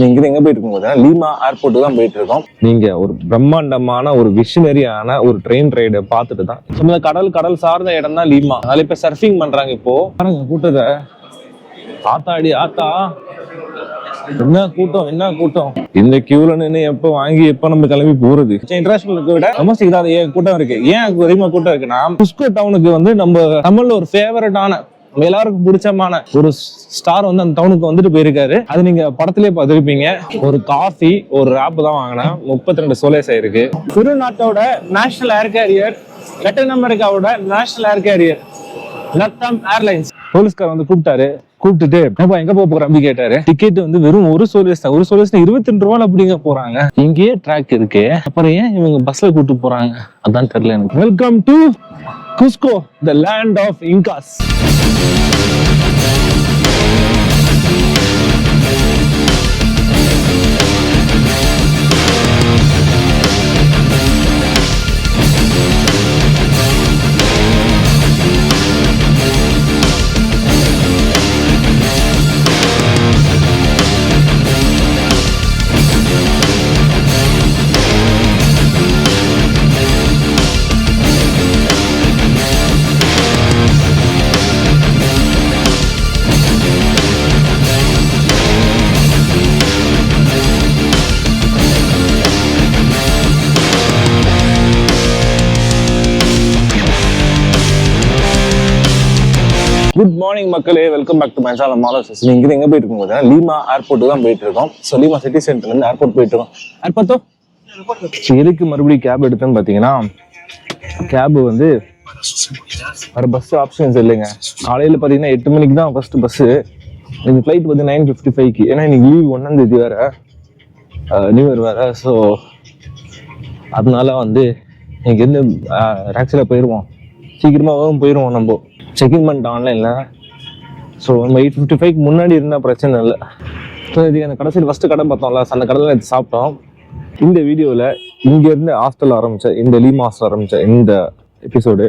நீங்க எங்க போயிட்டு இருக்கோம் லீமா ஏர்போர்ட் தான் போயிட்டு இருக்கோம். நீங்க ஒரு பிரம்மாண்டமான ஒரு விஷனரியான ஒரு ட்ரெயின் ரைடை பார்த்துட்டு தான். சும்மா கடல் கடல் சார்ந்த இடம் தான் லீமா. நிறைய பேர் சர்ஃபிங் பண்றாங்க இப்போ. பாருங்க கூட்டத்தை. ஆத்தாடி ஆத்தா. என்ன கூட்டம் என்ன கூட்டம்? இந்த கியூல நின்று எப்ப வாங்கி எப்ப நம்ம கிளம்பி போறது? இன்டர்நேஷனலுக்கு விட டொமஸ்டிக் தான் கூட்டம் இருக்கு? ஏன் அதிகமா கூட்டம் இருக்குன்னா புஷ்கோ டவுனுக்கு வந்து நம்ம தமிழ்ல ஒரு ஃபேவரட்டான நம்ம எல்லாருக்கும் பிடிச்சமான ஒரு ஸ்டார் வந்து அந்த டவுனுக்கு வந்துட்டு போயிருக்காரு. அது நீங்க படத்திலே பார்த்துருப்பீங்க. ஒரு காஃபி ஒரு ரேப் தான் வாங்கினேன் முப்பத்தி ரெண்டு சோலேஸ் ஆயிருக்கு. திருநாட்டோட நேஷனல் ஏர் கேரியர் லட்டின் அமெரிக்காவோட national air carrier LATAM airlines போலீஸ்கார் வந்து கூப்பிட்டாரு. கூப்பிட்டுட்டு ஏப்பா எங்க போக போற? அப்படி கேட்டாரு. டிக்கெட் வந்து வெறும் ஒரு சோலியஸ் தான். ஒரு சோலியஸ் இருபத்தி ரெண்டு ரூபாய் அப்படிங்க போறாங்க. இங்கேயே ட்ராக் இருக்கு. அப்புறம் ஏன் இவங்க பஸ்ல கூட்டு போறாங்க? அதான் தெரியல எனக்கு. Welcome to Cusco the land of Incas good morning மக்களே. வெல்கம் பேக் டு மைசாலம் மாலர்ஸ் நீங்க எங்க போயிட்டு இருக்கோம் லீமா ஏர்போர்ட் தான் போயிட்டு இருக்கோம். ஸோ லீமா சிட்டி சென்டர்ல இருந்து ஏர்போர்ட் போயிட்டு இருக்கோம். ஏர்போர்ட்டோ எதுக்கு மறுபடியும் கேப் எடுத்தேன்னு பாத்தீங்கன்னா கேபு வந்து வேற பஸ் ஆப்ஷன்ஸ் இல்லைங்க. காலையில பாத்தீங்கன்னா எட்டு மணிக்கு தான் ஃபர்ஸ்ட் பஸ் இந்த ஃப்ளைட் வந்து நைன் ஃபிஃப்டி ஃபைவ்க்கு ஏன்னா இன்னைக்கு லீவ் ஒன்னாம் தேதி வேற. நியூ இயர் வேற. ஸோ அதனால வந்து இங்கேருந்து ஆக்சுவலாக போயிடுவோம் சீக்கிரமாகவும் போயிடுவோம் நம்ம. செக்இன் பண்ணிட்டு ஆன்லைனில் ஸோ நம்ம எயிட் ஃபிஃப்டி ஃபைவ்க்கு முன்னாடி இருந்தால் பிரச்சனை இல்லை. ஸோ இதுக்கு அந்த கடைசியில் ஃபஸ்ட்டு கடை பார்த்தோம்ல அந்த கடையில் எடுத்து சாப்பிட்டோம். இந்த வீடியோவில் இங்கேருந்து ஹாஸ்டல் ஆரம்பித்த இந்த லீம் ஹாஸ்டல் ஆரம்பித்த இந்த எபிசோடு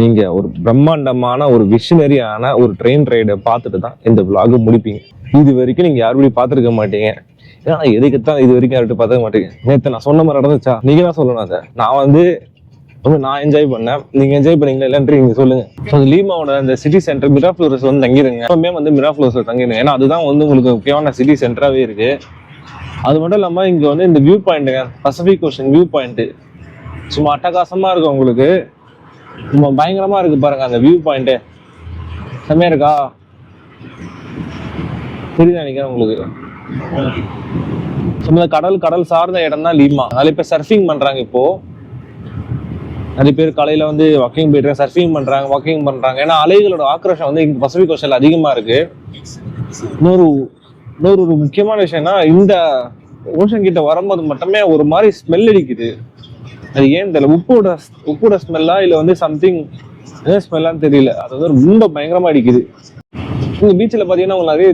நீங்கள் ஒரு பிரம்மாண்டமான ஒரு விஷனரியான ஒரு ட்ரெயின் ரைடை பார்த்துட்டு தான் இந்த vlog முடிப்பீங்க. இது வரைக்கும் நீங்கள் யாருபடி பார்த்துருக்க மாட்டீங்க. ஏன்னா எதுக்குத்தான் இது வரைக்கும் யார்கிட்ட பார்த்துக்க மாட்டீங்க. நேற்று நான் சொன்ன மாதிரி நடந்துச்சா? நீங்கள் தான் சொல்லணும் சார் நான் வந்து ரொம்ப நான் என்ஜாய் பண்ணேன். நீங்க என்ஜாய் பண்ணீங்களா இல்லைன்னு நீங்க சொல்லுங்க. ஸோ லீமாவோட அந்த சிட்டி சென்டர் மிராஃப்ளோரஸ் வந்து தங்கிருங்க. எப்பவுமே வந்து மிரா ஃப்ளோரஸ்ல தங்கிருங்க. ஏன்னா அதுதான் வந்து உங்களுக்கு முக்கியமான சிட்டி சென்டராகவே இருக்கு. அது மட்டும் இல்லாம இங்க வந்து இந்த வியூ பாயிண்ட்டுங்க பசிபிக் ஓஷன் வியூ பாயிண்ட் சும்மா அட்டகாசமா இருக்கும் உங்களுக்கு. சும்மா பயங்கரமா இருக்கு பாருங்க அந்த வியூ பாயிண்ட் செம்மையா இருக்கா? தெரியுதா நினைக்கிறேன் உங்களுக்கு. சும்மா கடல் கடல் சார்ந்த இடம் தான் லீமா. அதில் இப்போ சர்ஃபிங் பண்றாங்க இப்போ. நிறைய பேர் காலையில் வந்து வாக்கிங் போயிட்டு சர்ஃபிங் பண்ணுறாங்க வாக்கிங் பண்ணுறாங்க ஏன்னா அலைகளோட ஆக்ரோஷம் வந்து இங்கே பசிபிக் ஓஷன்ல அதிகமாக இருக்குது இன்னொரு இன்னொரு ஒரு முக்கியமான விஷயம்னா இந்த ஓஷன் கிட்ட வரும்போது மட்டுமே ஒரு மாதிரி ஸ்மெல் அடிக்குது. அது ஏன் தெரியல? உப்போட உப்போட ஸ்மெல்லா இல்லை வந்து சம்திங் என்ன ஸ்மெல்லான்னு தெரியல. அது வந்து ரொம்ப பயங்கரமாக அடிக்குது. இந்த பீச்சில் பார்த்தீங்கன்னா உங்களுக்கு நிறைய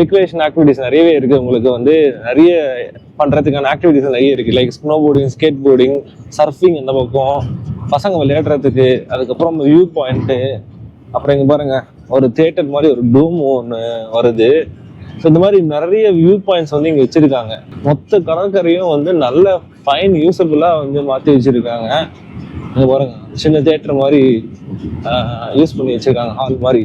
ரிக்ரியேஷன் ஆக்டிவிட்டிஸ் நிறையவே இருக்குது உங்களுக்கு வந்து நிறைய பண்ணுறதுக்கான ஆக்டிவிட்டிஸ் நிறைய இருக்குது like snowboarding skateboarding surfing அந்த பக்கம். பசங்க விளையாடுறதுக்கு அதுக்கப்புறம் வியூ பாயிண்ட்டு அப்புறம் இங்கே பாருங்க ஒரு தேட்டர் மாதிரி ஒரு டூம் ஒன்று வருது. ஸோ இந்த மாதிரி நிறைய வியூ பாயிண்ட்ஸ் வந்து இங்கே வச்சுருக்காங்க. மொத்த கடற்கரையும் வந்து நல்ல ஃபைன் யூஸபுல்லாக வந்து மாற்றி வச்சுருக்காங்க. அது பாருங்க சின்ன தேட்டர் மாதிரி யூஸ் பண்ணி வச்சிருக்காங்க ஹால் மாதிரி.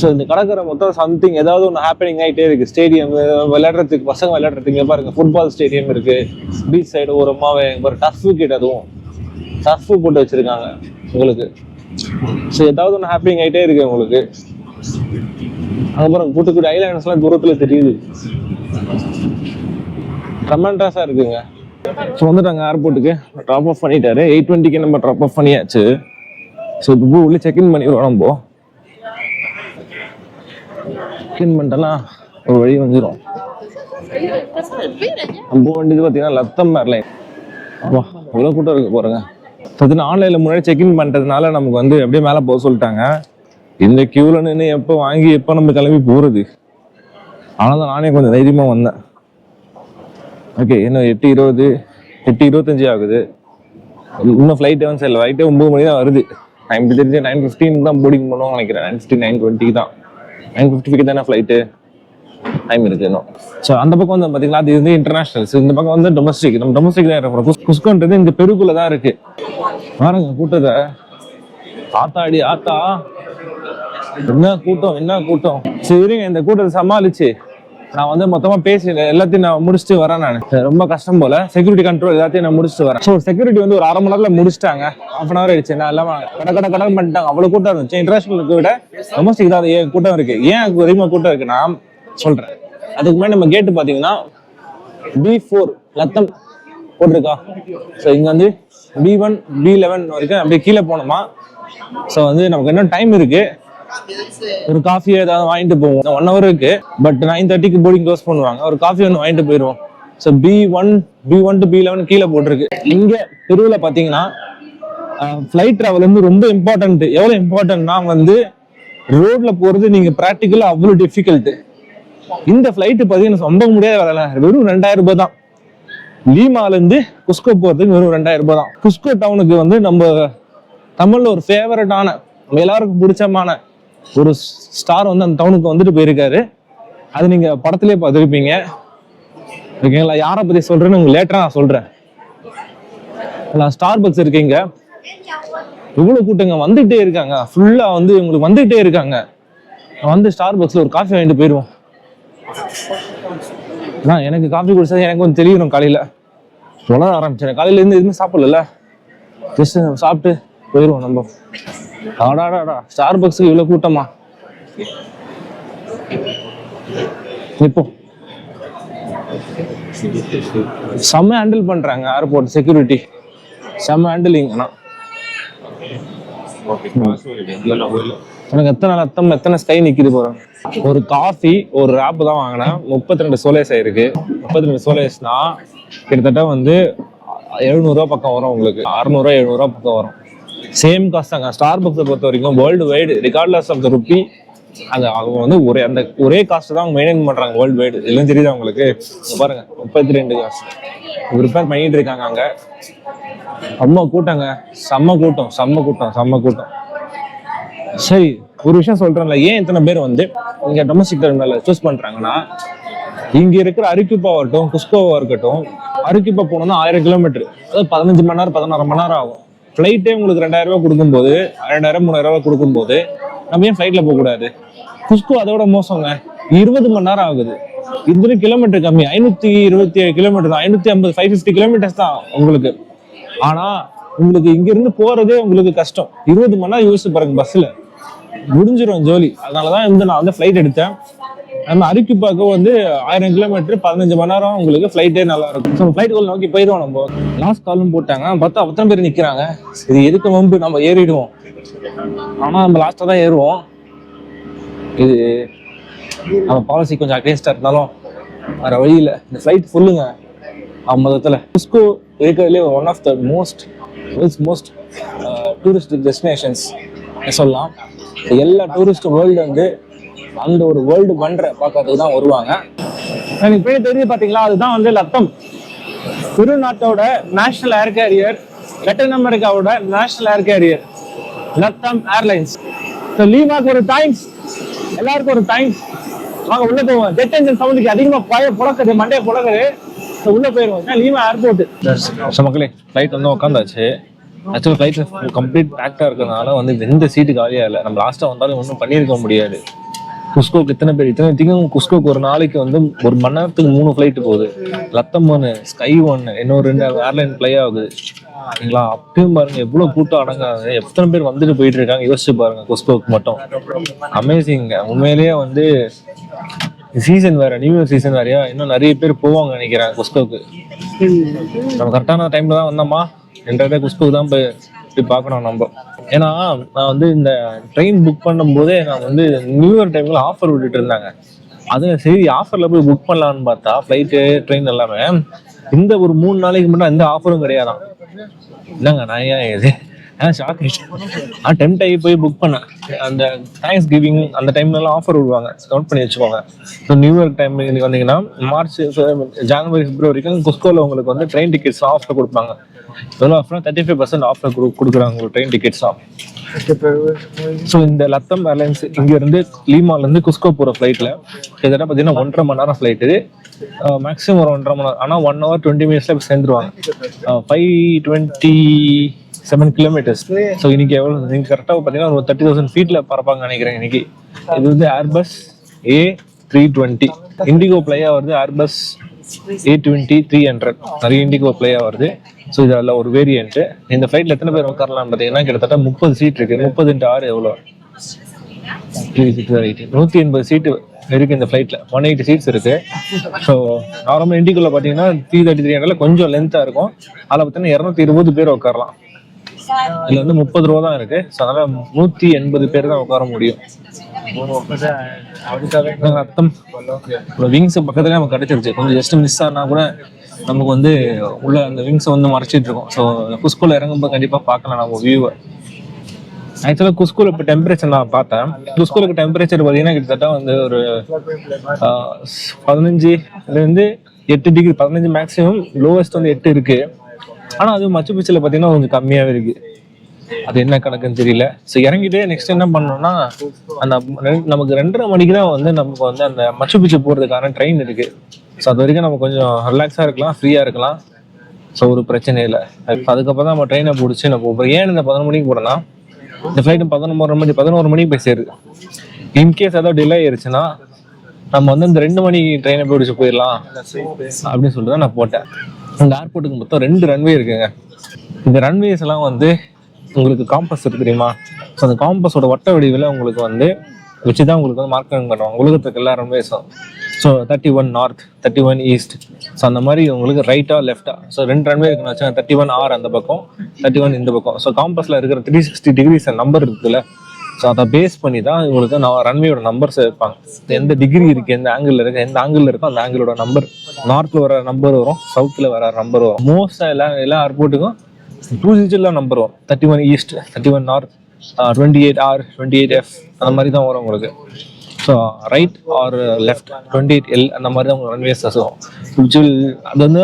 ஸோ இந்த கடற்கரை மொத்தம் சம்திங் ஏதாவது ஒன்று ஹாப்பனிங் ஆகிட்டே இருக்குது ஸ்டேடியம் விளையாடுறதுக்கு பசங்க விளையாடுறதுக்கு பாருங்க ஃபுட்பால் ஸ்டேடியம் இருக்குது பீச் சைடு ஓரமாவே ஒரு டஃப் விக்கெட் அதுவும். டஃப் போட்டு வச்சுருக்காங்க உங்களுக்கு. ஸோ ஏதாவது ஒன்று ஹாப்பனிங் ஆகிட்டே இருக்குது உங்களுக்கு. அதுக்கப்புறம் கூட்டுக்கூடிய ஐலாண்ட்ஸ்லாம் தூரத்தில் தெரியுது. கமெண்ட்ராஸாக இருக்குங்க. ஸோ வந்துட்டாங்க ஏர்போர்ட்டுக்கு ட்ராப் ஆஃப் பண்ணிட்டாரு. எயிட் டுவெண்ட்டிக்கு நம்ம ட்ராப் ஆஃப் பண்ணியாச்சு. ஸோ இப்போ உள்ளே செக்இன் பண்ணிடுவோம் நம்ம. செக்இன் பண்ணிட்டோன்னா ஒரு வழி வந்துடும் நம்ம வண்டிது பார்த்தீங்கன்னா லத்தம் ஏர்லைன் வா இவ்வளோ கூட்டம் இருக்கு போகிறேங்க பார்த்தீங்கன்னா ஆன்லைனில் முன்னாடி செக்இன் பண்ணுறதுனால நமக்கு வந்து அப்படியே மேலே போக சொல்லிட்டாங்க. இந்த க்யூவில் நின்று எப்போ வாங்கி எப்போ நம்ம கிளம்பி போகிறது ஆனால் தான் நானே கொஞ்சம் தைரியமாக வந்தேன். ஓகே இன்னும் எட்டு இருபது எட்டு இருபத்தஞ்சு ஆகுது. இன்னும் ஃப்ளைட் வந்து சார் ஃப்ளைட்டே ஒம்பது மணி தான் வருது. நான் இப்படி தெரிஞ்சு நைன் ஃபிஃப்டின் தான் போர்டிங் பண்ணுவாங்க நினைக்கிறேன். நைன் ஃபிஃப்டி நைன் டுவெண்ட்டி தான். நைன் ஃபிஃப்டிக்கு தானே ஃப்ளைட்டு டைம் இருக்கு இன்னும். ஸோ அந்த பக்கம் வந்து பார்த்தீங்கன்னா அது வந்து இன்டர்நேஷனல் இந்த பக்கம் வந்து டொமஸ்டிக் நம்ம டொமஸ்டிக் தான் இருக்கிறோம் குஸ் குஸ்கோன்றது இந்த பெருக்குள்ள தான் இருக்கு. பாருங்க கூட்டத்தை. ஆத்தாடி ஆத்தா. என்ன கூட்டம் என்ன கூட்டம்? சரி இந்த கூட்டத்தை சமாளிச்சு. நான் வந்து மொத்தமா பேசி எல்லாத்தையும் நான் முடிச்சுட்டு வரேன் நான். ரொம்ப கஷ்டம் போல. செக்யூரிட்டி கண்ட்ரோல் எல்லாத்தையும் நான் முடிச்சுட்டு வரேன். ஸோ செக்யூரிட்டி வந்து ஒரு அரை மணி நேரத்துல முடிச்சிட்டாங்க. ஹாஃப் அன் ஹவர் ஆயிடுச்சு. நான் எல்லாம் கடை கடை கடன் பண்ணிட்டாங்க. அவ்வளவு கூட்டம் இருந்துச்சு. இன்டர்நேஷனலுக்கு விட டொமஸ்டிக் தான் ஏன் கூட்டம் இருக்கு? ஏன் அதிகமாக கூட்டம் இருக்கு? நான் சொல்றேன். அதுக்கு முன்னாடி நம்ம கேட்டு பாத்தீங்கன்னா பி ஃபோர் லத்தம் போட்டிருக்கா. ஸோ இங்க வந்து பி ஒன் பி லெவன் வரைக்கும் அப்படியே கீழே போனோமா. ஸோ வந்து நமக்கு இன்னும் டைம் இருக்கு. ஒரு காஃபி ஏதாவது வாங்கிட்டு போவோம். ஒன் ஹவர் இருக்கு. பட் நைன் தேர்ட்டிக்கு போர்டிங் க்ளோஸ் பண்ணுவாங்க. ஒரு காஃபி ஒன்று வாங்கிட்டு போயிடுவோம். So B one B one to B eleven கீழே போட்டிருக்கு. இங்க தெருவில் பார்த்தீங்கன்னா ஃப்ளைட் ட்ராவல் வந்து ரொம்ப இம்பார்ட்டன்ட் எவ்வளோ இம்பார்ட்டன்ட்னா வந்து ரோட்ல போறது நீங்க ப்ராக்டிக்கலா அவ்வளோ டிஃபிகல்ட் இந்த ஃப்ளைட்டு பார்த்தீங்கன்னா ரொம்ப முடியாத வேலை வெறும் ரெண்டாயிரம் ரூபாய் தான். லீமால இருந்து குஸ்கோ போறதுக்கு வெறும் ரெண்டாயிரம் ரூபாய் தான். குஸ்கோ டவுனுக்கு வந்து நம்ம தமிழ்ல ஒரு ஃபேவரட்டான நம்ம எல்லாருக்கும் பிடிச்சமான ஒரு ஸ்டார் வந்து அந்த டவுனுக்கு வந்துட்டு போயிருக்காரு. அது நீங்க படத்திலே பார்த்துருப்பீங்க. ஓகேங்களா? யாரை பத்தி சொல்றேன்னு உங்களுக்கு லேட்டரா நான் சொல்றேன். நான் ஸ்டார் பக்ஸ் இருக்கீங்க. இவ்வளவு கூட்டங்க வந்துட்டே இருக்காங்க. ஃபுல்லா வந்து உங்களுக்கு வந்துட்டே இருக்காங்க. வந்து ஸ்டார் பக்ஸ்ல ஒரு காஃபி வாங்கிட்டு போயிடுவோம் நான் எனக்கு காஃபி குடிச்சது எனக்கு கொஞ்சம் தெரியணும் காலையில. உலர ஆரம்பிச்சேன் காலையில இருந்து எதுவுமே சாப்பிடல ஜஸ்ட் சாப்பிட்டு போயிடுவோம் நம்ம. ஆடாடாடா ஸ்டார் பக்ஸுக்கு இவ்வளவு கூட்டமா? இப்போ செம்ம ஹேண்டில் பண்றாங்க ஏர்போர்ட் செக்யூரிட்டி செம்ம ஹேண்டிலிங் எனக்கு எத்தனை ரத்தம் எத்தனை ஸ்கை நிக்குது போறோம் ஒரு காஃபி ஒரு ரேப் தான் வாங்கினேன். முப்பத்தி ரெண்டு சோலேஸ் ஆயிருக்கு. முப்பத்தி ரெண்டு சோலேஸ்னா கிட்டத்தட்ட வந்து எழுநூறுவா பக்கம் வரும் உங்களுக்கு. அறுநூறுவா எழுநூறுவா பக்கம் வரும். சேம் காஸ்ட் தாங்க. ஸ்டார் புக்ஸை பொறுத்த வரைக்கும் world wide regardless of the rupee அங்கே அவங்க வந்து ஒரே அந்த ஒரே காஸ்ட் தான் அவங்க மெயின்டைன் பண்றாங்க வேர்ல்டு வைடு எல்லாம் தெரியுது உங்களுக்கு? பாருங்க முப்பத்தி ரெண்டு காஸ்ட் ப்ரிப்பேர் பண்ணிட்டு இருக்காங்க அங்க. செம்ம கூட்டங்க. செம்ம கூட்டம் செம்ம கூட்டம் செம்ம கூட்டம். சரி ஒரு விஷயம் சொல்றேன்ல. ஏன் இத்தனை பேர் வந்து இங்க டொமஸ்டிக் டெர்மினல் சூஸ் பண்றாங்கன்னா இங்க இருக்கிற அரிக்குப்பாவாகட்டும் குஸ்கோவா இருக்கட்டும் அரிக்குப்பா போனோம்னா ஆயிரம் கிலோமீட்டர் அதாவது பதினஞ்சு மணி நேரம் பதினாறு மணி நேரம் ஆகும். ஃப்ளைட்டே உங்களுக்கு ரெண்டாயிரம் ரூபாய் கொடுக்கும்போது ரெண்டாயிரம் மூணாயிரம் ரூபாய் கொடுக்கும்போது நம்ம ஏன் ஃப்ளைட்ல போக கூடாது குஸ்கோ அதோட மோசங்க. இருபது மணி நேரம் ஆகுது. இது கிலோமீட்டர் கம்மி. ஐநூத்தி இருபத்தி ஏழு கிலோமீட்டர் தான். ஐநூத்தி ஐம்பது ஃபைவ் ஃபிஃப்டி கிலோமீட்டர்ஸ் தான் உங்களுக்கு. ஆனா உங்களுக்கு இங்க இருந்து போறதே உங்களுக்கு கஷ்டம். இருபது மணி நேரம் யோசிச்சு பாருங்க பஸ்ல முடிஞ்சிடும் ஜோலி. அதனாலதான் வந்து நான் வந்து ஃப்ளைட் எடுத்தேன். நம்ம அரிக்குப்பாக்கு வந்து ஆயிரம் கிலோமீட்டர் பதினஞ்சு மணி நேரம் உங்களுக்கு ஃப்ளைட்டே நல்லா இருக்கும் ஸோ ஃபிளைட் கோல் நோக்கி போயிடுவோம் நம்ம. லாஸ்ட் காலும் போட்டாங்க. பார்த்தா அத்தனை பேர் நிற்கிறாங்க சரி எதுக்கு முன்பு நம்ம ஏறிடுவோம்? ஆனால் நம்ம லாஸ்ட்டாக தான் ஏறுவோம். இது நம்ம பாலிசி கொஞ்சம் அகேன்ஸ்டாக இருந்தாலும் வேறு வழியில் இந்த ஃப்ளைட் ஃபுல்லுங்க மொத்தத்தில் குஸ்கோ இருக்கிறதுலே one of the most world's most tourist destinations சொல்லலாம். எல்லா டூரிஸ்ட் வேர்ல்டு வந்து அந்த ஒரு வேர்ல்டு பண்ற பார்க்கறதுக்கு தான் வருவாங்க. எனக்கு பேர் தெரியுது பார்த்தீங்களா அதுதான் வந்து லத்தம். திருநாட்டோட நேஷனல் ஏர் கேரியர் லட்டின் அமெரிக்காவோட national air carrier LATAM airlines so லீமாக்கு ஒரு தேங்க்ஸ் எல்லாருக்கும் ஒரு தேங்க்ஸ் வாங்க உள்ள போவோம். ஜெட் என்ஜின் சவுண்டுக்கு அதிகமா பய புழக்குது மண்டைய புழக்குது. ஸோ உள்ள போயிருவோம். லீமா ஏர்போர்ட் மக்களே ஃப்ளைட் வந்து உட்காந்தாச்சு ஆக்சுவலாக ஃப்ளைட் கம்ப்ளீட் பேக்டாக இருக்கிறதுனால வந்து எந்த சீட்டு காலியாக இல்லை. நம்ம லாஸ்ட்டாக வந்தாலும் ஒன்றும் பண்ணியிருக்க முடியாது. குஸ்கோக்கு இத்தனை பேர் இத்தனை திங்கும் குஸ்கோக்கு ஒரு நாளைக்கு வந்து ஒரு மணி நேரத்துக்கு மூணு ஃப்ளைட் போகுது. லத்தம் ஒன்று ஸ்கை ஒன்று இன்னொரு ரெண்டு ஏர்லைன் ப்ளே ஆகுது. சரிங்களா? அப்பயும் பாருங்க எவ்வளவு கூட்டம் அடங்காது. எத்தனை பேர் வந்துட்டு போயிட்டு இருக்காங்க? யோசிச்சு பாருங்க குஸ்கோக்கு மட்டும். அமேசிங்க உண்மையிலேயே வந்து சீசன் வேற நியூ இயர் சீசன் வேறயா? இன்னும் நிறைய பேர் போவாங்க நினைக்கிறேன் குஸ்கோக்கு. நம்ம கரெக்டான டைம்ல தான் வந்தோமா? ரெண்டாயிரம் குஸ்கோக்கு தான் போய் போய் பார்க்கணும் நம்ம. ஏன்னா நான் வந்து இந்த ட்ரெயின் புக் பண்ணும்போதே நான் வந்து நியூ இயர் டைம்ல ஆஃபர் விட்டுட்டு இருந்தாங்க. அது சரி ஆஃபரில் போய் புக் பண்ணலாம்னு பார்த்தா ஃப்ளைட்டு ட்ரெயின் எல்லாமே இந்த ஒரு மூணு நாளைக்கு மட்டும் எந்த ஆஃபரும் கிடையாதான் என்னங்க நான் ஏன் இது? ஷாக் நான் டெம்ட் ஆகி போய் புக் பண்ணேன். அந்த தேங்க்ஸ் கிவிங் அந்த டைம்லலாம் ஆஃபர் விடுவாங்க. நோட் பண்ணி வச்சுக்கோங்க. ஸோ நியூ இயர் டைம் இன்னைக்கு வந்தீங்கன்னா மார்ச் ஜனவரி பிப்ரவரிக்கும் கொஸ்கோவில் உங்களுக்கு வந்து ட்ரெயின் டிக்கெட்ஸ் ஆஃபர் கொடுப்பாங்க. எவ்வளோ ஆஃப்னா தேர்ட்டி ஃபைவ் பர்சன்ட் ஆஃபர் கொடு கொடுக்குறாங்க ட்ரெயின் டிக்கெட்ஸ் ஆஃப் ஸோ இந்த லத்தம் ஏர்லைன்ஸ் இங்கேருந்து லீமாலேருந்து குஸ்கோ போகிற ஃப்ளைட்டில் கிட்டத்தட்ட பார்த்தீங்கன்னா ஒன்றரை மணி நேரம் ஃப்ளைட்டு மேக்ஸிமம் ஒரு ஒன்றரை மணி நேரம். ஆனால் ஒன் ஹவர் டுவெண்ட்டி மினிட்ஸில் போய் சேர்ந்துருவாங்க. Five twenty seven kilometres so இன்னைக்கு எவ்வளோ நீங்கள் கரெக்டாக பார்த்தீங்கன்னா ஒரு தேர்ட்டி தௌசண்ட் ஃபீட்டில் பறப்பாங்க நினைக்கிறேன் இன்னைக்கு. இது வந்து Airbus A three twenty IndiGo பிளேயாக வருது. Airbus A twenty three hundred நிறைய இண்டிகோ பிளேயாக வருது. ஸோ இதில் ஒரு வேரியன்ட்டு இந்த ஃப்ளைட்டில் எத்தனை பேர் உட்காரலாம் பார்த்தீங்கன்னா கிட்டத்தட்ட முப்பது சீட் இருக்கு. முப்பது இன்ட்டு ஆறு எவ்வளோ நூற்றி எண்பது சீட்டு இருக்கு இந்த ஃப்ளைட்டில் ஒன் எயிட்டி சீட்ஸ் இருக்கு. ஸோ நார்மல் இண்டிகோவில் பார்த்தீங்கன்னா த்ரீ தேர்ட்டி த்ரீ ஹண்ட்ரட்ல கொஞ்சம் லென்த்தாக இருக்கும். அதில் பார்த்தீங்கன்னா இரநூத்தி இருபது பேர் உட்காரலாம். இதுல வந்து முப்பது ரூபா தான் இருக்கு. ஸோ அதனால நூற்றி எண்பது பேர் தான் உட்கார முடியும். அர்த்தம் விங்ஸ் பக்கத்துல நமக்கு கிடைச்சிருச்சு. கொஞ்சம் ஜஸ்ட் மிஸ் ஆனா கூட நமக்கு வந்து உள்ள அந்த விங்ஸை வந்து மறைச்சிட்டு இருக்கும் ஸோ குஸ்கூல இறங்கும்போது கண்டிப்பா பார்க்கலாம் நம்ம வியூவை ஆக்சுவலாக குஸ்கூல இப்போ டெம்பரேச்சர் நான் பார்த்தேன். குஸ்கூலுக்கு டெம்பரேச்சர் பார்த்தீங்கன்னா கிட்டத்தட்ட வந்து ஒரு ஆஹ், பதினஞ்சுலேருந்து எட்டு டிகிரி பதினஞ்சு மேக்ஸிமம் லோவஸ்ட் வந்து எட்டு இருக்கு. ஆனால் அது மச்சு பிச்சில் பார்த்தீங்கன்னா கொஞ்சம் கம்மியாகவே இருக்கு. அது என்ன கணக்குன்னு தெரியல. ஸோ இறங்கிட்டு நெக்ஸ்ட் என்ன பண்ணோம்னா அந்த நமக்கு ரெண்டரை மணிக்கு தான் வந்து நமக்கு வந்து அந்த மச்சு பிச்சு போகிறதுக்கான ட்ரெயின் இருக்கு. ஸோ அது வரைக்கும் நம்ம கொஞ்சம் ரிலாக்ஸாக இருக்கலாம் ஃப்ரீயாக இருக்கலாம். ஸோ ஒரு பிரச்சனை இல்லை. அதுக்கப்புறம் தான் நம்ம ட்ரெயினை பிடிச்சி நம்ம போகிறோம் ஏன் இந்த பதினொரு மணிக்கு போனோம்னா இந்த ஃப்ளைட்டு பதினொன்று மணி பதினோரு மணிக்கு போய் சேருது இன்கேஸ் ஏதாவது டிலே ஆயிடுச்சுன்னா நம்ம வந்து இந்த ரெண்டு மணி ட்ரெயினை பிடிச்சி போயிடலாம் அப்படின்னு சொல்லிட்டு தான் நான் போட்டேன். இந்த ஏர்போர்ட்டுக்கு மொத்தம் ரெண்டு ரன்வே இருக்குங்க. இந்த ரன்வேஸ் எல்லாம் வந்து உங்களுக்கு காம்பஸ் இருக்கு தெரியுமா? ஸோ அந்த காம்பஸோட வட்ட வடிவில் உங்களுக்கு வந்து வச்சு தான் உங்களுக்கு வந்து மார்க்கெட் பண்ணுவாங்க. உலகத்துக்கு எல்லா ரன்வேஸும் so thirty one north thirty one east so அந்த மாதிரி உங்களுக்கு ரைட்டா லெஃப்டா ஸோ ரெண்டு ரன்வே இருக்குன்னு வச்சா தேர்ட்டி ஒன் ஆர் அந்த பக்கம் தேர்ட்டி ஒன் இந்த பக்கம். ஸோ காம்பஸில் இருக்கிற த்ரீ சிக்ஸ்டி டிகிரிஸ் நம்பர் இருக்குல்ல ஸோ அதை பேஸ் பண்ணி தான் உங்களுக்கு நான் ரன்வேயோட நம்பர்ஸ் வைப்பாங்க. எந்த டிகிரி இருக்கு எந்த ஆங்கிள் இருக்கு எந்த ஆங்கிள் இருக்கோ அந்த ஆங்கிளோட நம்பர் நார்த்ல வர நம்பர் வரும் சவுத்தில் வர நம்பர் வரும். மோஸ்ட்டாக எல்லா எல்லா ஏர்போர்ட்டுக்கும் டூ டிஜிட்டில் நம்பர் வரும். Thirty one east thirty one north twenty eight R twenty eight F அந்த மாதிரி தான் வரும் உங்களுக்கு. Right or left twenty eight L அந்த மாதிரி தான் உங்களுக்கு ரன்வேஸ் வரும் விச் வில் அது வந்து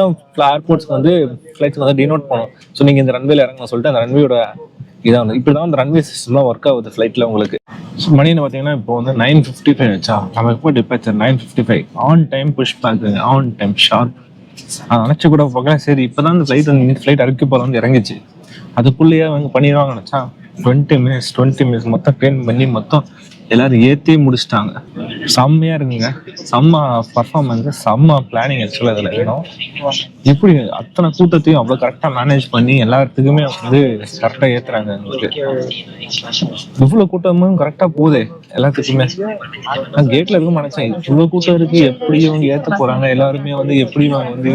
ஏர்போர்ட்ஸ்க்கு வந்து ஃப்ளைட்ஸ் வந்து டினோட் பண்ணும் ஸோ நீங்கள் இந்த ரன்வேல இறங்கணும் சொல்லிட்டு அந்த ரன்வேயோட இதான். வந்து இப்படி தான் அந்த ரன்வே சிஸ்டம்லாம் ஒர்க் ஆகுது ஃப்ளைட்டில் உங்களுக்கு. ஸோ மணின்னு பார்த்தீங்கன்னா இப்போ வந்து நைன் ஃபிஃப்டி ஃபைவ் வச்சா நம்ம எப்போ departure nine fifty five on time push back on time sharp நான் நினச்சி கூட பார்க்கலாம் சரி இப்போ தான் இந்த ஃப்ளைட் வந்து ஃப்ளைட் அறுக்க போகிற வந்து இறங்கிச்சு. அதுக்குள்ளேயே அவங்க பண்ணிடுவாங்க நினச்சா டுவெண்ட்டி மினிட்ஸ் டுவெண்ட்டி மினிட்ஸ் மொத்தம் ட்ரெயின் பண்ணி மொத்தம் எல்லாரும் ஏற்றி முடிச்சிட்டாங்க. செம்மையாக இருக்குங்க. செம்ம பர்ஃபார்மன்ஸ் செம்ம பிளானிங் ஆக்சுவலாக இதில் வேணும். எப்படி அத்தனை கூட்டத்தையும் அவ்வளோ கரெக்டாக மேனேஜ் பண்ணி எல்லாத்துக்குமே வந்து கரெக்டாக ஏற்றுறாங்க எங்களுக்கு. இவ்வளோ கூட்டமும் கரெக்டாக போதே எல்லாத்துக்குமே. நான் கேட்டில் இருக்கும் நினச்சேன். இவ்வளோ கூட்டம் இருக்கு எப்படி இவங்க ஏற்ற போகிறாங்க எல்லாருமே வந்து எப்படி இவங்க வந்து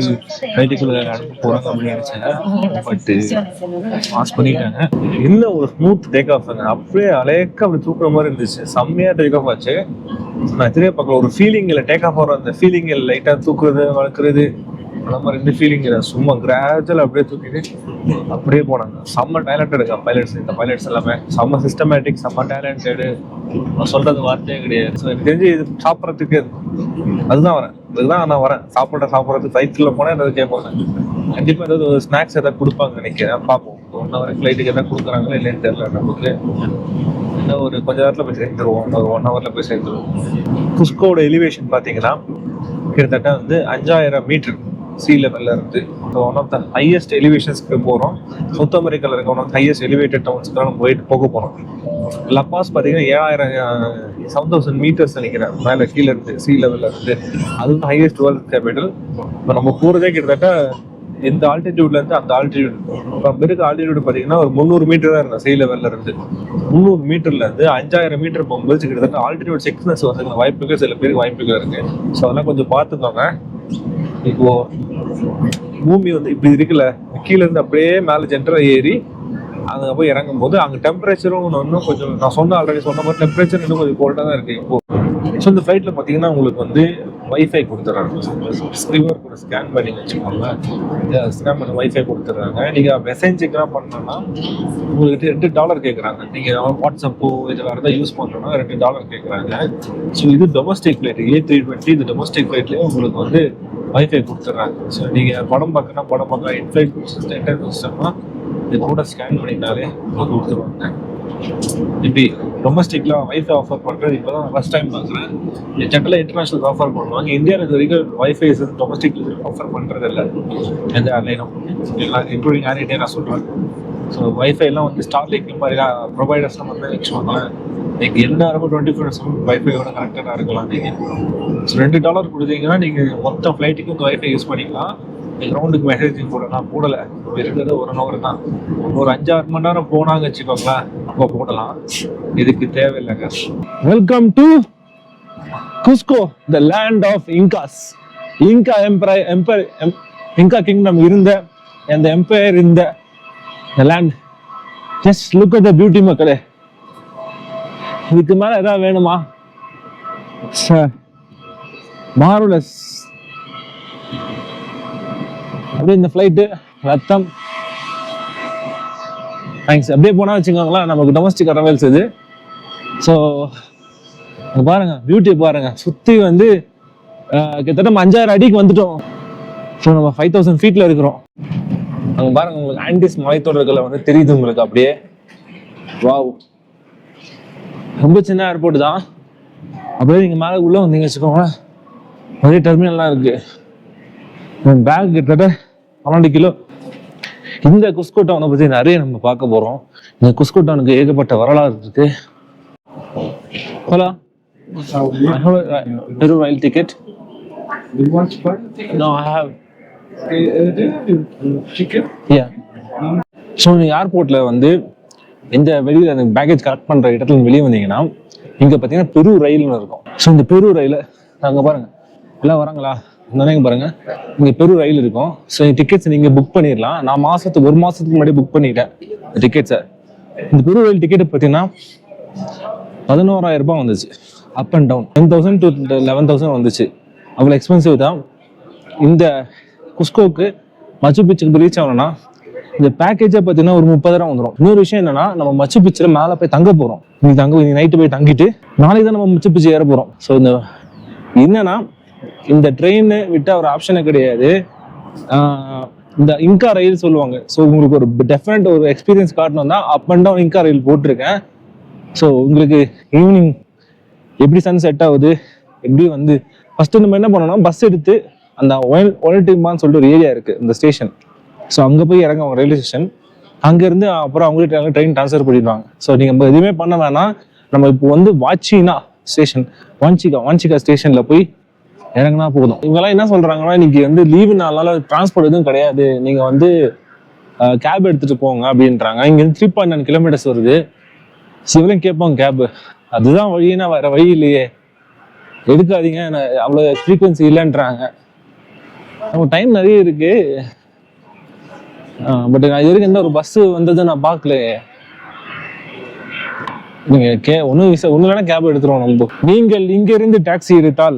ஃப்ளைட்டுக்குள்ள அனுப்ப போகிறாங்க அப்படின்னு நினச்சேன். பட் பாஸ் பண்ணிட்டாங்க. என்ன ஒரு ஸ்மூத் டேக் ஆஃப் அப்படியே அலேக்க அப்படி தூக்குற மாதிரி இருந்துச்சு. செம்மையாக டேக் ஆஃப் ஆச்சு. நான் தெரிய பார்க்கல. ஒரு ஃபீலிங் இல்லை. டேக் ஆஃப் ஆகிற அந்த ஃபீலிங் லைட்டாக தூக்குறது வளர்க்குறது அந்த மாதிரி இந்த ஃபீலிங் இல்லை. சும்மா கிராஜுவல் அப்படியே தூக்கிட்டு அப்படியே போனாங்க. செம்ம டேலண்டடுங்க பைலட்ஸ் இந்த பைலட்ஸ் எல்லாமே செம்ம சிஸ்டமேட்டிக் செம்ம டேலண்டடு சொல்கிறது வார்த்தையே கிடையாது. ஸோ எனக்கு தெரிஞ்சு இது சாப்பிட்றதுக்கு அதுதான் வரேன். இதுதான் நான் வரேன். சாப்பிட்ற சாப்பிட்றதுக்கு சைக்கிளில் போனேன் எதாவது கேட்பேன் கண்டிப்பாக ஏதாவது ஒரு ஸ்நாக்ஸ் ஏதாவது கொடுப்பாங்க நினைக்கிறேன். பார்ப்போம். ஒன் ஹவர் ஃப்ளைட்டுக்கு எதாவது கொடுக்குறாங்களா இல்லைன்னு தெரியல. நமக்கு இன்னும் ஒரு கொஞ்ச நேரத்தில் போய் சேர்ந்துருவோம். ஒரு ஒன் ஹவரில் போய் சேர்ந்துருவோம். குஸ்கோட எலிவேஷன் பார்த்தீங்கன்னா கிட்டத்தட்ட வந்து அஞ்சாயிரம் மீட்டர் சி லெவலில் இருந்து ஒன் ஆஃப் த ஹையஸ்ட் எலிவேஷன்ஸ்க்கு போகிறோம் சவுத் அமெரிக்காவில் இருக்க ஒன் ஆஃப் ஹையஸ்ட் எலிவேட்டட் டவுன்ஸ்க்கு நம்ம போயிட்டு போக போகிறோம் லப்பாஸ் பார்த்தீங்கன்னா ஏழாயிரம் செவன் தௌசண்ட் மீட்டர்ஸ் நினைக்கிறேன் மேலே கீழே இருந்து சி லெவல்ல இருந்து அதுவும் ஹையஸ்ட் வேர்ல்ட் கேபிட்டல் இப்போ நம்ம போகிறதே கிட்டத்தட்ட இந்த ஆல்டிடியூட்ல இருந்து அந்த ஆல்டிடியூட் இப்போ இருக்க ஆல்டிடியூட் பார்த்தீங்கன்னா ஒரு முந்நூறு மீட்டர் தான் இருந்தேன் சி லெவலில் இருந்து. முந்நூறு மீட்டர்ல இருந்து அஞ்சாயிரம் மீட்டர் போகும்போது கிட்டத்தட்ட ஆல்டிடியூட் சிக்னஸ் வரதுக்கு வாய்ப்புகள் சில பேருக்கு வாய்ப்புகள் இருக்கு. ஸோ அதெல்லாம் கொஞ்சம் பார்த்துக்கோங்க. இப்போ பூமி வந்து இப்படி இருக்குல்ல கீழேருந்து அப்படியே மேலே ஜென்டரா ஏறி அங்கே போய் இறங்கும் போது அங்கே டெம்பரேச்சரும் இன்னும் கொஞ்சம் நான் சொன்ன ஆல்ரெடி சொன்ன மாதிரி டெம்பரேச்சர் இன்னும் கொஞ்சம் கோல்டாக தான் இருக்கு. இப்போ ஸோ இந்த ஃப்ளைட்டில் பார்த்தீங்கன்னா உங்களுக்கு வந்து வைஃபை கொடுத்துட்றாங்க ஸ்க்ரீவர் கூட ஸ்கேன் பண்ணி வச்சுக்கோங்க. ஸ்கேன் பண்ணி வைஃபை கொடுத்துட்றாங்க நீங்கள் மெசேஜிங்லாம் பண்ணோன்னா உங்களுக்கு ரெண்டு டாலர் கேட்குறாங்க நீங்கள் வாட்ஸ்அப்போ இது வேறு ஏதாவது யூஸ் பண்ணுறோன்னா ரெண்டு டாலர் கேட்குறாங்க ஸோ இது domestic flight A three twenty இந்த டொமஸ்டிக் ஃப்ளைட்லேயே உங்களுக்கு வந்து வைஃபை கொடுத்துட்றாங்க ஸோ நீங்கள் படம் பார்க்கணும் படம் பார்க்கலாம். சிஸ்டம் என்டர்டைன்மெண்ட் சிஸ்டம்னா இது கூட ஸ்கேன் பண்ணிட்டாலே உங்களுக்கு கொடுத்துருவாங்க. இப்படி டொமஸ்டிக்லாம் வைஃபை ஆஃபர் பண்ணுறது இப்போ தான் ஃபஸ்ட் டைம் பார்க்குறேன் ஜென்ரலாக இன்டர்நேஷனல் ஆஃபர் பண்ணுவாங்க. இந்தியாவில் இது வரைக்கும் வைஃபை டொமஸ்டிக் ஆஃபர் பண்ணுறது இல்லை. எந்த ஏர்லைனும் எல்லாம் இன்க்ளூடிங் ஏர் இண்டியா நான் சொல்கிறேன் ஸோ வைஃபைலாம் வந்து ஸ்டார்லிங் மாதிரி ப்ரொவைடர்ஸ்லாம் வந்து வச்சுக்கோங்களேன் நீங்கள் எந்த நேரமும் டுவெண்ட்டி ஃபோர் செவன் வைஃபையோட கனெக்டடாக இருக்கலாம். நீங்கள் ஸோ ரெண்டு டாலர் கொடுத்தீங்கன்னா நீங்கள் மொத்த ஃப்ளைட்டுக்கு உங்கள் வைஃபை யூஸ் பண்ணிக்கலாம். கிரவுண்டுக்கு மெசேஜிங் போடலாம். போடலை. இருக்கிறது ஒரு ஹவர் தான். ஒரு அஞ்சாறு மணி நேரம் போனாங்க வச்சுக்கோங்களேன். அப்போ போடலாம். இதுக்கு தேவையில்லைங்க. Welcome to Cusco the land of Incas Inca எம்பரை எம்பர் Inca kingdom இருந்த அந்த எம்பையர் இந்த land just look at the beauty மக்களே. இதுக்கு மேல ஏதாவது வேணுமா? மாருலஸ் அப்படியே இந்த ஃப்ளைட்டு ரத்தம். தேங்க்ஸ் அப்படியே போனால் வச்சுக்கோங்களேன் நமக்கு டொமஸ்டிக் அரைவல்ஸ் இது. ஸோ இங்க பாருங்க பியூட்டி பாருங்க. சுற்றி வந்து கிட்டத்தட்ட நம்ம அஞ்சாயிரம் அடிக்கு வந்துட்டோம். ஸோ நம்ம ஃபைவ் தௌசண்ட் ஃபீட்டில் இருக்கிறோம். அங்கே பாருங்க உங்களுக்கு ஆண்டிஸ் மலைத்தொடர்களை வந்து தெரியுது உங்களுக்கு அப்படியே. வாவ் ரொம்ப சின்ன ஏர்போர்ட் தான். அப்படியே நீங்கள் மேலே உள்ளே வந்தீங்க வச்சுக்கோங்களேன். நிறைய டெர்மினல்லாம் இருக்குது பேக் கிட்டத்தட்ட பன்னெண்டு கிலோ. இந்த குஸ்கோ டவுனை பத்தி நிறைய நம்ம பார்க்க போறோம். இந்த குஸ்கோ டவுனுக்கு ஏகப்பட்ட வரலாறு இருக்கு. Hello? Rail ticket No, I have. Yeah. So நீங்கள் ஏர்போர்ட்டில் வந்து இந்த வெளியில் அந்த பேக்கேஜ் கலெக்ட் பண்ணுற இடத்துல வெளியே வந்தீங்கன்னா இங்கே பார்த்தீங்கன்னா பெரு ரயில்னு இருக்கும். ஸோ இந்த பெரு ரயிலை அங்கே பாருங்கள் எல்லாம் வராங்களா? இந்த பாருங்க. இங்கே பெரு ரயில் இருக்கும். ஸோ இந்த டிக்கெட்ஸ் நீங்கள் புக் பண்ணிடலாம் நான் மாதத்துக்கு ஒரு மாதத்துக்கு முன்னாடி புக் பண்ணிட்டேன். டிக்கெட்ஸை இந்த பெரு ரயில் டிக்கெட் பார்த்தீங்கன்னா பதினோராயிரம் ரூபாய் வந்துச்சு. Up and down ten thousand to eleven thousand வந்துச்சு. அவ்வளோ எக்ஸ்பென்சிவ் தான். இந்த குஸ்கோக்கு மச்சு பிச்சுக்கு ரீச் ஆகணும்னா இந்த பேக்கேஜே பார்த்தீங்கன்னா ஒரு முப்பதாயிரம் வந்துடும் இன்னொரு விஷயம் என்னன்னா நம்ம மச்சு பிச்சில் மேலே போய் தங்க போகிறோம் இன்னைக்கு தங்க இன்னைக்கு நைட்டு போய் தங்கிட்டு நாளைக்கு தான் நம்ம மச்சு பிச்சு ஏற போகிறோம் ஸோ இந்த என்னன்னா இந்த ட்ரெயின் விட்டு ஒரு ஆப்ஷனே கிடையாது. இந்த இன்கா ரயில் சொல்லுவாங்க. ஸோ உங்களுக்கு ஒரு டெஃபினட் ஒரு எக்ஸ்பீரியன்ஸ் காட்டணும் தான் up and down Inca rail போட்டிருக்கேன். ஸோ உங்களுக்கு ஈவினிங் எப்படி சன் செட் ஆகுது எப்படி வந்து ஃபஸ்ட்டு நம்ம என்ன பண்ணோம்னா பஸ் எடுத்து அந்த ஒயல் ஒயல்டிமான்னு சொல்லிட்டு ஒரு ஏரியா இருக்குது இந்த ஸ்டேஷன் ஸோ அங்கே போய் இறங்குவாங்க ரயில்வே ஸ்டேஷன் அங்கேருந்து அப்புறம் அவங்கள்ட்ட ட்ரெயின் ட்ரான்ஸ்ஃபர் பண்ணிடுவாங்க. ஸோ நீங்கள் எதுவுமே பண்ண வேணாம். நம்ம இப்போ வந்து வாட்சினா ஸ்டேஷன் வாஞ்சிகா வாஞ்சிகா ஸ்டேஷனில் போய் இறங்கினா போதும். இவங்கெல்லாம் என்ன சொல்றாங்கன்னா இன்னைக்கு வந்து லீவு நாளால டிரான்ஸ்போர்ட் எதுவும் கிடையாது. நீங்க வந்து கேப் எடுத்துட்டு போங்க அப்படின்றாங்க. இங்க இருந்து த்ரீ பாயிண்ட் நைன் கிலோமீட்டர்ஸ் வருது. சிவலையும் கேட்பாங்க கேபு அதுதான் வழினா வேற வழி இல்லையே. எடுக்காதீங்க. நான் அவ்வளோ ஃப்ரீக்வன்சி இல்லைன்றாங்க. நம்ம டைம் நிறைய இருக்கு. பட் நான் இது வரைக்கும் எந்த ஒரு பஸ் வந்ததை நான் பார்க்கலையே. நீங்க கே ஒன்றும் விசா ஒன்று வேணா கேப் எடுத்துருவோம் நம்ம நீங்கள் இங்கிருந்து டாக்ஸி எடுத்தால்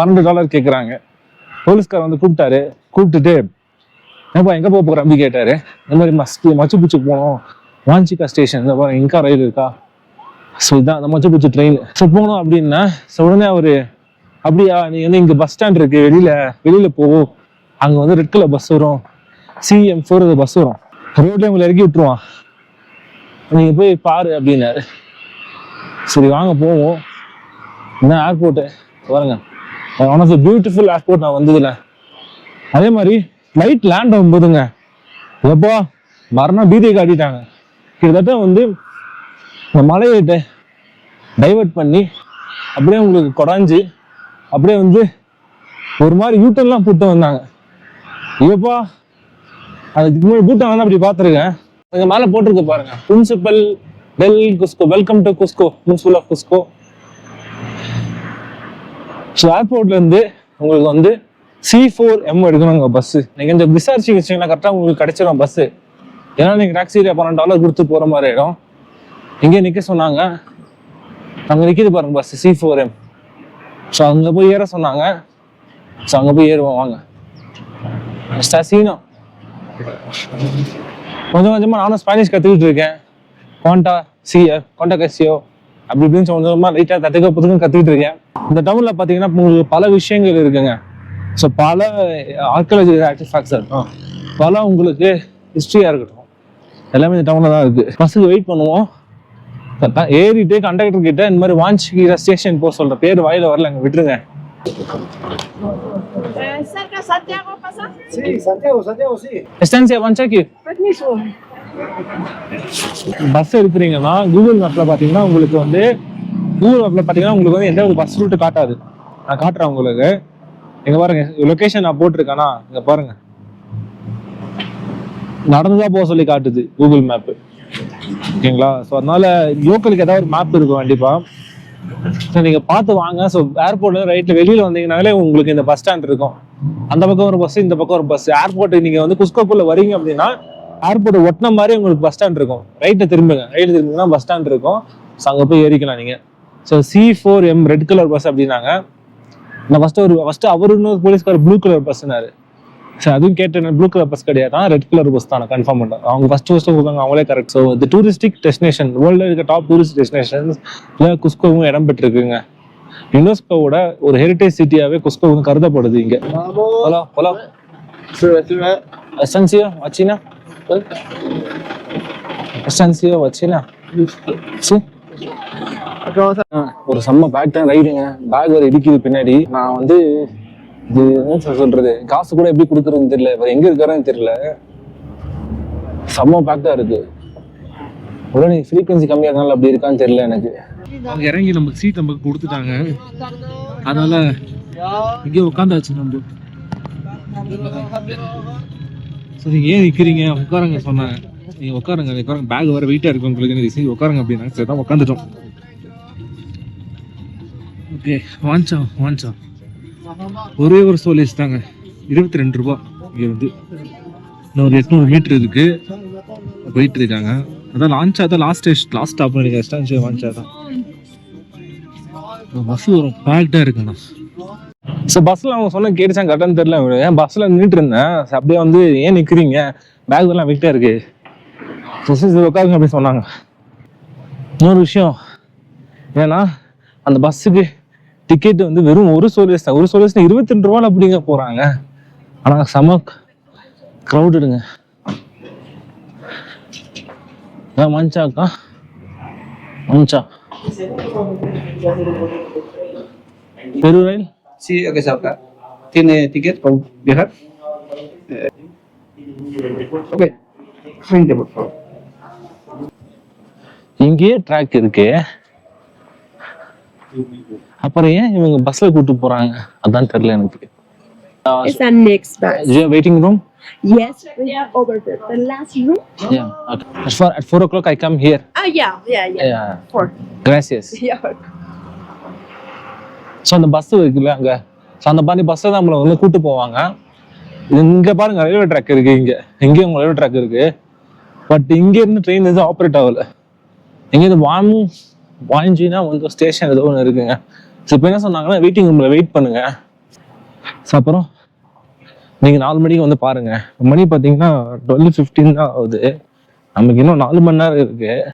பன்னெண்டு டாலர் கேட்குறாங்க போலீஸ்கார் வந்து கூப்பிட்டாரு. கூப்பிட்டுட்டு ஏப்பா எங்க போக போகிற அப்படி கேட்டாரு. இந்த மாதிரி மஸ்தி மச்சு பிச்சு போகணும் வாஞ்சிகா ஸ்டேஷன் இந்த பாருங்க இங்கா ரயில் இருக்கா? ஸோ இதான் அந்த மச்சு பிச்சு ட்ரெயின் ஸோ போகணும் அப்படின்னா ஸோ உடனே அவரு அப்படியா நீ வந்து இங்க பஸ் ஸ்டாண்ட் இருக்கு. வெளியில வெளியில போவோம் அங்க வந்து ரெட் கலர் பஸ் வரும். சிஎம் ஃபோர் பஸ் வரும். ரோட்ல உங்களை இறக்கி விட்டுருவான். நீங்க போய் பாரு அப்படின்னாரு. சரி வாங்க போவோம். என்ன ஏர்போர்ட்டு வரங்க one of the beautiful airport நான் வந்ததுல. அதே மாதிரி ஃப்ளைட் லேண்ட் ஆகும்போதுங்க எப்போ மரணம் பீதியை காட்டிட்டாங்க. கிட்டத்தட்ட வந்து இந்த மலையிட்ட டைவர்ட் பண்ணி அப்படியே உங்களுக்கு குறைஞ்சி அப்படியே வந்து ஒரு மாதிரி யூட்டர்லாம் போட்டு வந்தாங்க. ஐயோப்பா அதுக்கு முன்னாடி பூட்டம் வந்து அப்படி பார்த்துருக்கேன். அங்க மேலே போட்டிருக்கு பாருங்க. Principal del Cusco welcome to Cusco principal of Cusco so ஏர்போர்ட்லேருந்து உங்களுக்கு வந்து சி ஃபோர் எம் எடுக்கணுங்க பஸ்ஸு நீங்கள் இந்த விசாரிச்சு வச்சிங்கன்னா கரெக்டாக உங்களுக்கு கிடைச்சிடும் பஸ்ஸு ஏன்னா நீங்க டாக்ஸியில் பன்னெண்டு டாலர் கொடுத்து போகிற மாதிரி ஆயிடும். இங்கே நிற்க சொன்னாங்க. அங்கே நிற்கிது பாருங்க bus C four M so அங்கே போய் ஏற சொன்னாங்க. ஸோ அங்கே போய் ஏறுவோம் வாங்க. சீனம் கொஞ்சம் கொஞ்சமாக நானும் ஸ்பானிஷ் கற்றுக்கிட்டு இருக்கேன். குவாண்டா சிஎஃப் குவாண்டா கசியோ அப்படி இப்படின்னு கொஞ்சம் கொஞ்சமா லைட்டா கத்துக்க புதுக்கும் கத்துக்கிட்டு இருக்கேன். இந்த டவுன்ல பாத்தீங்கன்னா உங்களுக்கு பல விஷயங்கள் இருக்குங்க. ஸோ பல ஆர்கியாலஜி ஆர்டிஃபேக்ட்ஸ் இருக்கும் பல உங்களுக்கு ஹிஸ்ட்ரியாக இருக்கட்டும். எல்லாமே இந்த டவுனில் தான் இருக்குது பஸ்ஸுக்கு வெயிட் பண்ணுவோம். ஏறிட்டு கண்டக்டர் கிட்ட இந்த மாதிரி வாஞ்சிக்கிற ஸ்டேஷன் போக சொல்ற பேர் வாயில வரல அங்க விட்டுருங்க. Eh, Santiago pasa? Sí, Santiago, Santiago, sí. Permiso. Bus எடுக்கிறீங்கன்னா கூகுள் மேப்ல பாத்தீங்கன்னா உங்களுக்கு வந்து கூகுள் மேப்ல பாத்தீங்கன்னா உங்களுக்கு வந்து எந்த ஒரு பஸ் ரூட் காட்டாது. நான் காட்டுறேன் உங்களுக்கு. இங்க பாருங்க லொகேஷன் நான் போட்டிருக்கேனா? இங்க பாருங்க. நடந்துதான் போக சொல்லி காட்டுது கூகுள் மேப் ஓகேங்களா ஸோ அதனால லோக்கலுக்கு ஏதாவது ஒரு மேப் இருக்கும் கண்டிப்பா. ஸோ நீங்க பார்த்து வாங்க. ஸோ ஏர்போர்ட்ல ரைட்ல வெளியில வந்தீங்கனாலே உங்களுக்கு இந்த பஸ் ஸ்டாண்ட் இருக்கும். அந்த பக்கம் ஒரு பஸ் இந்த பக்கம் ஒரு பஸ் ஏர்போர்ட் நீங்க வந்து குஸ்கோக்குள்ள வரீங்க அப்படின்னா ஏர்போர்ட் ஒட்டின மாதிரி உங்களுக்கு பஸ் ஸ்டாண்ட் இருக்கும். ரைட்டை திரும்புங்க. ரைட்டு திரும்பினா பஸ் ஸ்டாண்ட் இருக்கும். ஸோ அங்கே போய் ஏறிக்கலாம் நீங்க. So C four M red colour bus அப்படின்னாங்க. நான் ஃபர்ஸ்ட் ஒரு ஃபர்ஸ்ட் அவரு இன்னொரு போலீஸ்கார் ப்ளூ கலர் பஸ்னாரு சரி அதுவும் கேட்டேன் ப்ளூ கலர் பஸ் கிடையாது ரெட் கலர் பஸ் தான் கன்ஃபார்ம் பண்ணேன் அவங்க ஃபர்ஸ்ட் ஃபர்ஸ்ட் கொடுத்தாங்க அவங்களே கரெக்ட் ஸோ இந்த டூரிஸ்டிக் டெஸ்டினேஷன் வேர்ல்டில் இருக்க டாப் டூரிஸ்ட் டெஸ்டினேஷன்ஸ் குஸ்கோவும் இடம் பெற்றிருக்குங்க. யுனெஸ்கோவோட ஒரு ஹெரிட்டேஜ் சிட்டியாவே குஸ்கோ வந்து கருதப்படுது இங்க. Hello hello Sube, sube. எஸ்டன்சியோ வச்சினா சி. ஒரு செம்ம பேக் தான் ரைடுங்க பேக் வேறு இடிக்குது பின்னாடி. நான் வந்து இது என்ன சார் சொல்றது? காசு கூட எப்படி கொடுக்குறதுன்னு தெரியல. இவர் எங்கே இருக்காருன்னு தெரியல. செம்ம பேக் தான் இருக்கு. உடனே ஃப்ரீக்வன்சி கம்மியா இருக்கனால அப்படி இருக்கான்னு தெரியல எனக்கு. இறங்கி நமக்கு சீட் நமக்கு கொடுத்துட்டாங்க. அதனால இங்கே உட்காந்தாச்சு நம்ம. சரி ஏன் நிற்கிறீங்க உட்காருங்க சொன்னாங்க. நீங்கள் உட்காருங்க உட்காருங்க. பேக் வேறு வெயிட்டாக இருக்கு உங்களுக்கு. சரி உட்காருங்க அப்படின்னா சரி தான் உட்காந்துட்டோம். ஓகே வாஞ்சா வாஞ்சா ஒரே ஒரு சோலேஜ் தாங்க இருபத்தி ரெண்டு ரூபா இங்கே வந்து இன்னும் ஒரு எட்நூறு மீட்ரு இருக்கு. போயிட்டு இருக்காங்க. அதான் லான்ச்சா தான் லாஸ்ட் ஸ்டேஷன் லாஸ்ட் ஸ்டாப் நினைக்கிறேன். வாஞ்சா தான் பஸ் வரும் பேக்டாக இருக்குண்ணா ஸோ பஸ்ல அவங்க சொன்ன கேட்டுச்சான் கரெக்டான்னு தெரியல. ஏன் பஸ்ல நின்றுட்டு இருந்தேன். அப்படியே வந்து ஏன் நிக்கிறீங்க? பேக் எல்லாம் வெயிட்டா இருக்கு. சரி, உட்காருங்க அப்படின்னு சொன்னாங்க. இன்னொரு விஷயம். ஏன்னா அந்த பஸ்ஸுக்கு டிக்கெட் வந்து வெறும் ஒரு சோலியஸ் தான். ஒரு சோலியஸ் இருபத்தி ரெண்டு ரூபாய் அப்படிங்க போறாங்க. ஆனா செம க்ரௌடுங்க மஞ்சாக்கா மஞ்சா Peru rail? Sí, aquí está acá. ¿Tiene ticket para viajar? Eh, ok. Frente, por favor. இங்கேயே ட்ராக் இருக்கு அப்புறம் ஏன் இவங்க பஸ்ல கூட்டு போறாங்க அதான் தெரியல எனக்கு It's the next bus. Waiting room Yes, we are over there. The last room? Yeah. Okay. At four, at four o'clock I come here. Oh, yeah, yeah, yeah. Yeah. Four. Gracias. Yeah. So அந்த bus இருக்குல்ல அங்கே. So அந்த மாதிரி பஸ்ஸை தான் நம்மளை வந்து கூட்டு போவாங்க. இங்கே பாருங்க ரயில்வே ட்ராக் இருக்கு இங்கேயும் உங்கள் ரயில்வே ட்ராக் இருக்கு. பட் இங்கேருந்து ட்ரெயின் எதுவும் ஆப்ரேட் ஆகல. இங்கேருந்து வான் வாஞ்சினா வந்து ஸ்டேஷன் ஏதோ ஒன்று இருக்குங்க. ஸோ இப்போ என்ன சொன்னாங்கன்னா வெயிட்டிங் ரூமில் வெயிட் பண்ணுங்க. ஸோ அப்புறம் நீங்கள் நாலு மணிக்கு வந்து பாருங்க. மணி பார்த்தீங்கன்னா டுவெல் ஃபிஃப்டீன் தான் ஆகுது. நமக்கு இன்னும் நாலு மணி நேரம் இருக்கு.